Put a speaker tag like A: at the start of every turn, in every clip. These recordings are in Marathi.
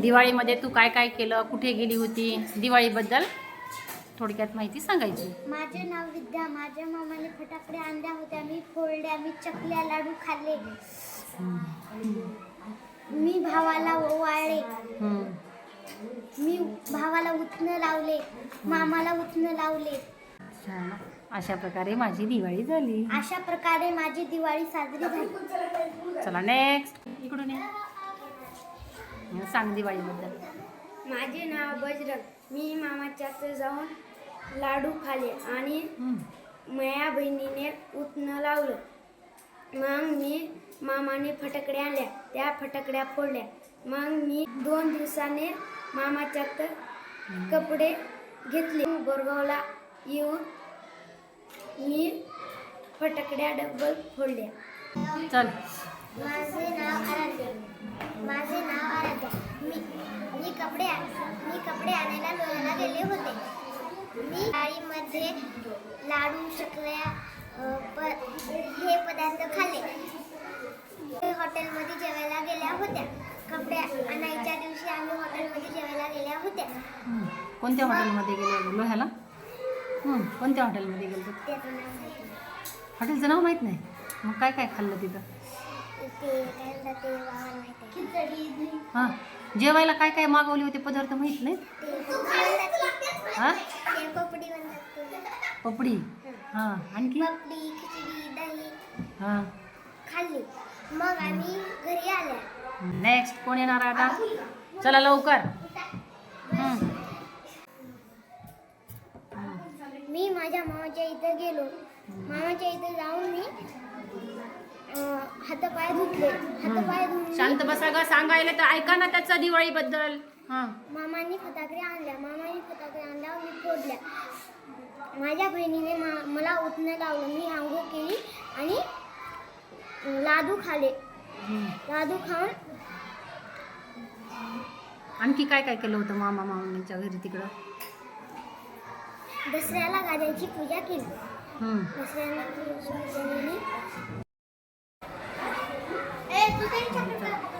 A: दिवाळीमध्ये तू काय काय केलं? कुठे गेली होती? दिवाळीबद्दल थोडक्यात माहिती सांगायची.
B: माझे नाव विद्या. माझ्या मामाने फटाकडे आणल्या होत्या. मी फोडल्या मी चकल्या लाडू खाल्ले. मी भावाला ओवाळले. मी भावाला उतणं लावले. मामाला उतणं लावले.
A: अशा प्रकारे माझी दिवाळी झाली.
B: अशा प्रकारे माझी दिवाळी साजरी झाली.
A: चला नेक्स्ट इकडून ये. सांग दिवाळीबद्दल
B: माझे नाव बजरंग. मी मामाच्या हातात जाऊन लाडू खाल्ले आणि. माया बहिणीने उतणं लावलं. मग मी मामाने फटाकड्या आणल्या. त्या फटाकड्या फोडल्या. मग मी दोन दिवसाने मामाच्यात कपडे घेतले. बोरगावला येऊन मी फटाकड्या डबल फोडल्या.
A: चल.
B: माझे नाव आराध्या. माझे नाव आराध्या. मी मी कपडे मी कपडे आणायला लोह्याला गेले होते. मी गाडीमध्ये लाडू प हे पदार्थ खाल्ले. मी हॉटेलमध्ये जेवायला गेल्या होत्या. कपडे आणायच्या दिवशी आम्ही हॉटेलमध्ये जेवायला गेल्या होत्या.
A: कोणत्या हॉटेलमध्ये गेले लोह्याला. कोणत्या हॉटेलमध्ये गेलो हॉटेलचं नाव माहीत नाही? मग काय काय खाल्लं तिथं? हां. जेवायला काय काय मागवले होते पदार्थ माहीत
B: म्हणतात
A: हां?
B: पोपडी
A: हां. आणखी? हां.
B: खाल्ली. मग आम्ही घरी आल्या.
A: नेक्स्ट कोण येणार आता? चला लवकर.
B: मी माझ्या मामाच्या इथं गेलो. मामाच्या इथं जाऊन मी हातपाय धुतले. हातपाय धुवून
A: शांत बसा ग सांगायला तर ऐका ना त्याचा दिवाळीबद्दल. हां.
B: मामांनी फटाकडे आणल्या. मामांनी फटाकडे आणल्यावर मी फोडल्या. माझ्या बहिणीने मा मला उठणं लावलं. मी आंघोळ केली आणि लाडू खाले. लाडू खाऊन
A: आणखी काय काय केलं होतं मामा मामांच्या घरी तिकडं?
B: दसऱ्याला गाद्याची पूजा केली.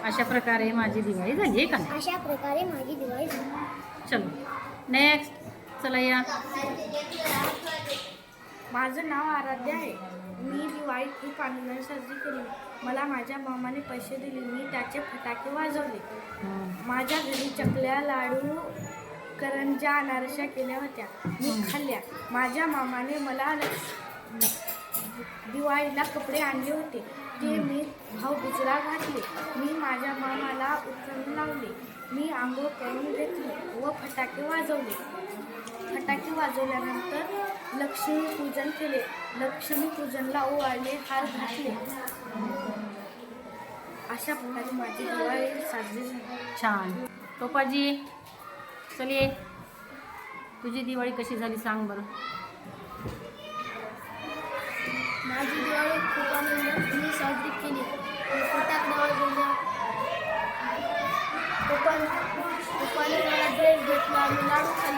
A: अशा प्रकारे माझी दिवाळी झाली आहे का
B: अशा प्रकारे माझी दिवाळी झाली.
A: चलो नेक्स्ट चला या.
C: माझं नाव आराध्य आहे. मी दिवाळी खूप आनंदाने साजरी केली मला माझ्या मामाने पैसे दिले मी त्याचे फटाके वाजवले. माझ्या घरी चकल्या लाडू करंजा अनारशा केल्या होत्या मी खाल्ल्या. माझ्या मामाने मला दिवाळीला कपडे आणले होते. ते मी भाऊ गुजरा घातले. मी माझ्या मामाला उतरून लावले. मी आंघोळ करून घेतली व फटाके वाजवले. फटाके वाजवल्यानंतर लक्ष्मी पूजन केले. लक्ष्मी पूजनला ओवाळले हार घातले. अशा प्रकारे माझी दिवाळी साजरी झाली.
A: छान. टोपाजी चलिये तुझी दिवाळी कशी झाली सांग बरं.
B: माझी दिवाळी खूप आनंद. मी साजरी केली. फटाकडे गेल्या मला ड्रेस घेतला आणि लाडू खाली